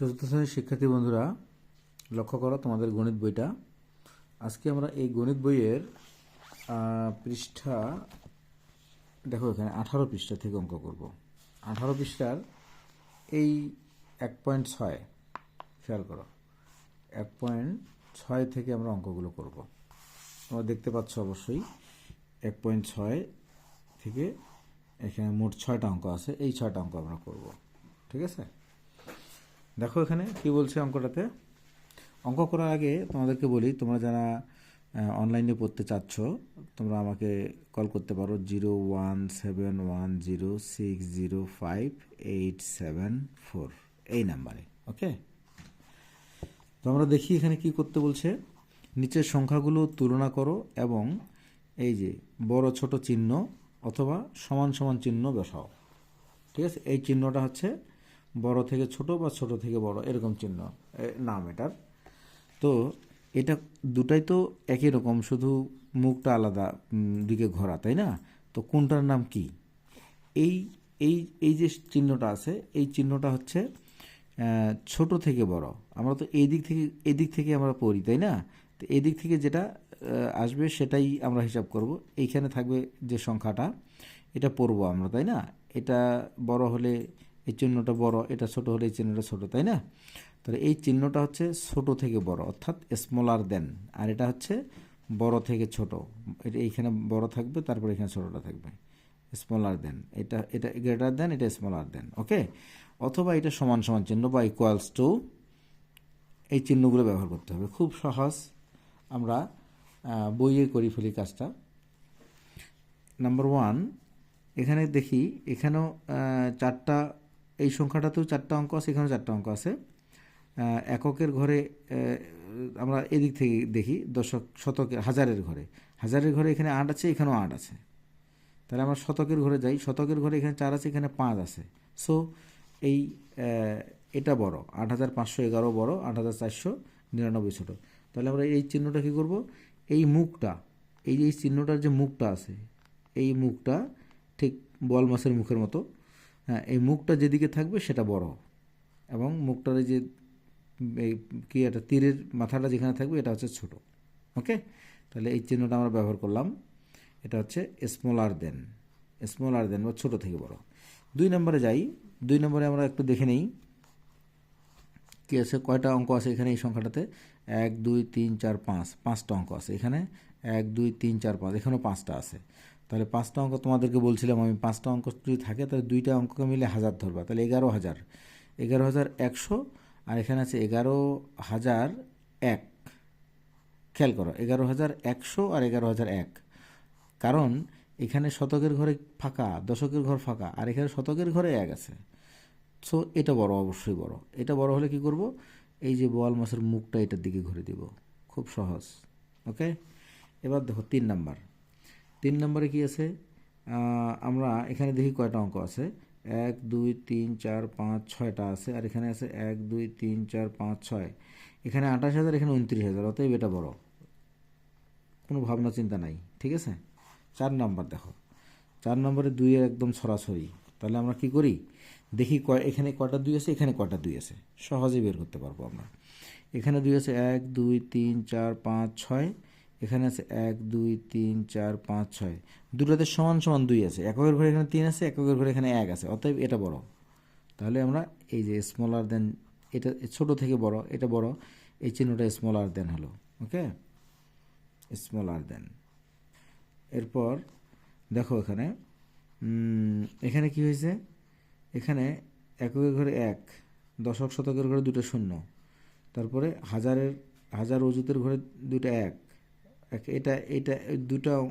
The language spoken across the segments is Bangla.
চতুর্থ শ্রেণির শিক্ষার্থী বন্ধুরা, লক্ষ্য করো তোমাদের গণিত বইটা। আজকে আমরা এই গণিত বইয়ের পৃষ্ঠা, দেখো এখানে আঠারো পৃষ্ঠা থেকে অঙ্ক করব। আঠারো পৃষ্ঠার এই এক পয়েন্ট ছয়, খেয়াল করো, এক পয়েন্ট ছয় থেকে আমরা অঙ্কগুলো করব। তোমরা দেখতে পাচ্ছ অবশ্যই, এক পয়েন্ট ছয় থেকে এখানে মোট ছয়টা অঙ্ক আছে, এই ছয়টা অঙ্ক আমরা করব। ঠিক আছে? দেখো এখানে কি বলছে অঙ্কটাতে? অঙ্ক করার আগে তোমাদেরকে বলি, তোমরা যারা অনলাইনে পড়তে চাচ্ছ, তোমরা আমাকে কল করতে পারো zero one seven one zero six zero five eight seven four এই নাম্বারে ওকে তো আমরা দেখি এখানে কি করতে বলছে। নিচের সংখ্যাগুলো তুলনা করো এবং এই যে বড়, ছোট চিহ্ন অথবা সমান সমান চিহ্ন বসাও। ঠিক আছে? এই চিহ্নটা হচ্ছে বড় থেকে ছোট বা ছোট থেকে বড়, এরকম চিহ্ন নাম এটার। তো এটা দুটাই তো একই রকম, শুধু মুখটা আলাদা দিকে ঘোরা, তাই না? তো কোনটার নাম কি? এই এই এই যে চিহ্নটা আছে, এই চিহ্নটা হচ্ছে ছোট থেকে বড়। আমরা তো এই দিক থেকে এই দিক থেকে আমরা পড়ি, তাই না? তো এদিক থেকে যেটা আসবে সেটাই আমরা হিসাব করব। এইখানে থাকবে যে সংখ্যাটা, এটা পড়ব আমরা, তাই না? এটা বড় হলে এই চিহ্নটা বড়, এটা ছোট হলে এই চিহ্নটা ছোট, তাই না? তাহলে এই চিহ্নটা হচ্ছে ছোট থেকে বড়, অর্থাৎ স্মলার দেন আর এটা হচ্ছে বড় থেকে ছোট। এটা এইখানে বড় থাকবে, তারপরে এখানে ছোটটা থাকবে। স্মলার দেন এটা এটা গ্রেটার দেন এটা স্মলার দেন ওকে অথবা এটা সমান সমান চিহ্ন বা ইকুয়ালস টু এই চিহ্নগুলো ব্যবহার করতে হবে। খুব সহজ, আমরা বইয়ে করি ফেলি কাজটা। নাম্বার ওয়ান এখানে দেখি, এখানেও চারটা এই সংখ্যাটাতেও চারটা অঙ্ক আছে, এখানেও চারটা অঙ্ক আছে। এককের ঘরে আমরা এদিক থেকে দেখি, দশক শতকের হাজারের ঘরে। হাজারের ঘরে এখানে আট আছে, এখানেও আট আছে। তাহলে আমরা শতকের ঘরে যাই, শতকের ঘরে এখানে চার আছে, এখানে পাঁচ আছে। সো এই এটা বড়, আট হাজার পাঁচশো এগারো বড়, আট হাজার চারশো নিরানব্বই ছোটো। তাহলে আমরা এই চিহ্নটা কী করব? এই মুখটা, এই যে এই চিহ্নটার যে মুখটা আছে, এই মুখটা ঠিক বল মাছের মুখের মতো হ্যাঁ এই মুখটা যেদিকে থাকবে সেটা বড় এবং মুখটার যে, এই কি একটা তীরের মাথাটা যেখানে থাকবে এটা হচ্ছে ছোট। ওকে? তাহলে এই চিহ্নটা আমরা ব্যবহার করলাম। এটা হচ্ছে স্মলার দেন স্মলার দেন বা ছোট থেকে বড়। দুই নম্বরে যাই। দুই নম্বরে আমরা একটু দেখে নেই। কি আছে? কয়টা অঙ্ক আছে এখানে এই সংখ্যাটাতে? এক, দুই, তিন, চার, পাঁচ। পাঁচটা অঙ্ক আছে এখানে। এক, দুই, তিন, চার, পাঁচ, এখানেও পাঁচটা আছে। তাহলে পাঁচটা অঙ্ক তোমাদেরকে বলছিলাম আমি, পাঁচটা অঙ্ক যদি থাকে তাহলে দুইটা অঙ্ককে মিলে হাজার ধরবা। তাহলে এগারো হাজার। এগারো হাজার একশো, আর এখানে আছে এগারো হাজার এক। খেয়াল করো, এগারো হাজার একশো আর এগারো হাজার এক। কারণ এখানে শতকের ঘরে ফাঁকা, দশকের ঘর ফাঁকা, আর এখানে শতকের ঘরে এক আছে। সো এটা বড়, অবশ্যই বড়। এটা বড় হলে কি করব? এই যে বোয়াল মাছের মুখটা এটার দিকে ঘুরে দিব। খুব সহজ ওকে এবার দেখো তিন নাম্বার। তিন নম্বরে কি আছে? আমরা এখানে দেখি কয়টা অঙ্ক আছে? এক, দুই, তিন, চার, পাঁচ, ছয়টা আছে। আর এখানে আছে এক, দুই, তিন, চার, পাঁচ, ছয়। এখানে আঠাশ হাজার, এখানে উনত্রিশ হাজার, অতএব এটা বড়। কোনো ভাবনা চিন্তা নাই, ঠিক আছে? চার নাম্বার দেখো। চার নম্বরে দুইয়ের একদম সরাসরি। তাহলে আমরা কি করি? দেখি কয় এখানে কটা দুই আছে, এখানে কটা দুই আছে। সহজেই বের করতে পারব আমরা। এখানে দুই আছে এক, দুই, তিন, চার, পাঁচ, ছয়। এখানে আছে এক, দুই, তিন, চার, পাঁচ, ছয়। দুটোতে সমান সমান দুই আছে। এককের ঘরে এখানে তিন আছে, এককের ঘরে এখানে এক আছে। অতএব এটা বড়। তাহলে আমরা এই যে স্মলার দেন এটা ছোট থেকে বড়, এটা বড়, এই চিহ্নটা স্মলার দেন হলো। ওকে স্মলার দেন এরপর দেখো এখানে এখানে কি হয়েছে? এখানে এককের ঘরে এক, দশক শতকের ঘরে দুটো শূন্য। তারপরে হাজারের, হাজার অজুতের ঘরে দুটো এক। এটা এটা দুটো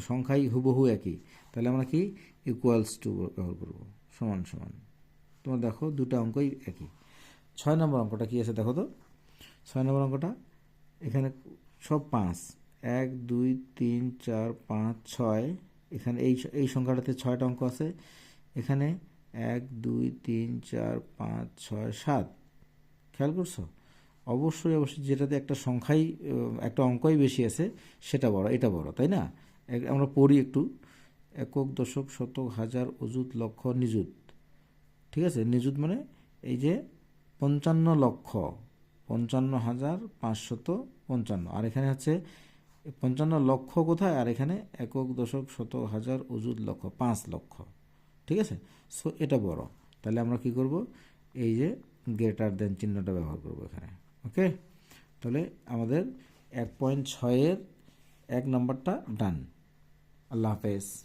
সংখ্যাই হুবহু একই। তাহলে আমরা কি? ইকুয়ালস টু ব্যবহার করব। সমান সমান। তোমরা দেখো, দুটো অঙ্কই একই। ছয় নম্বর অঙ্কটা কি আছে দেখো তো? ছয় নম্বর অঙ্কটা, এখানে সব পাঁচ। এক, দুই, তিন, চার, পাঁচ, ছয়। এখানে এই এই সংখ্যাটাতে ছয়টা অঙ্ক আছে। এখানে এক, দুই, তিন, চার, পাঁচ, ছয়, সাত। খেয়াল করছ? অবশ্যই অবশ্যই যেটাতে একটা সংখ্যাই একটা অঙ্কই বেশি আছে, সেটা বড়, এটা বড়, তাই না? আমরা পড়ি একটু, একক, দশক, শতক, হাজার, অযুত, লক্ষ, নিযুত। ঠিক আছে? নিযুত মানে এই যে পঞ্চান্ন লক্ষ, পঞ্চান্ন হাজার, পাঁচশত পঞ্চান্ন। আর এখানে হচ্ছে পঞ্চান্ন লক্ষ কোথায়? আর এখানে একক, দশক শত হাজার, অযুত, লক্ষ, পাঁচ লক্ষ। ঠিক আছে? সো, এটা বড়। তাহলে আমরা কি করব? এই যে গ্রেটার দেন চিহ্নটা ব্যবহার করব এখানে। ওকে? তাহলে আমাদের এক পয়েন্ট ছয়ের এক নম্বরটা ডান। আল্লাহ হাফেজ।